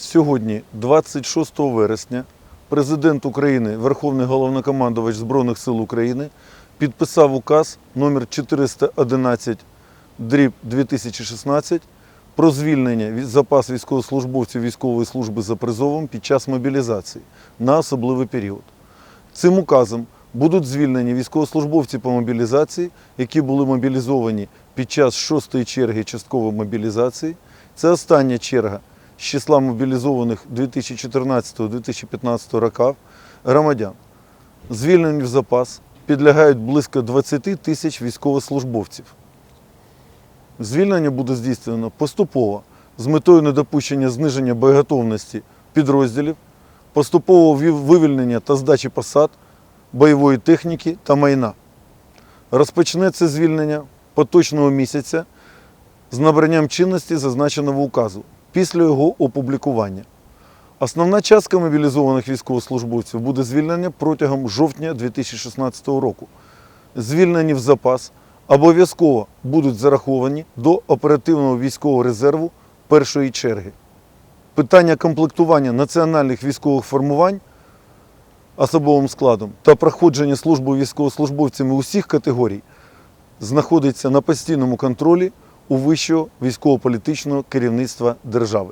Сьогодні, 26 вересня, президент України, Верховний головнокомандувач Збройних сил України, підписав указ номер 411 дріб 2016 про звільнення від запас військовослужбовців військової служби за призовом під час мобілізації на особливий період. Цим указом будуть звільнені військовослужбовці по мобілізації, які були мобілізовані під час шостої черги часткової мобілізації. Це остання черга з числа мобілізованих 2014-2015 років громадян. Звільнені в запас підлягають близько 20 тисяч військовослужбовців. Звільнення буде здійснено поступово з метою недопущення зниження боєготовності підрозділів, поступового вивільнення та здачі посад, бойової техніки та майна. Розпочнеться звільнення поточного місяця з набранням чинності зазначеного указу після його опублікування. Основна частка мобілізованих військовослужбовців буде звільнення протягом жовтня 2016 року. Звільнені в запас обов'язково будуть зараховані до оперативного військового резерву першої черги. Питання комплектування національних військових формувань особовим складом та проходження служби військовослужбовцями усіх категорій знаходиться на постійному контролі у вищого військово-політичного керівництва держави.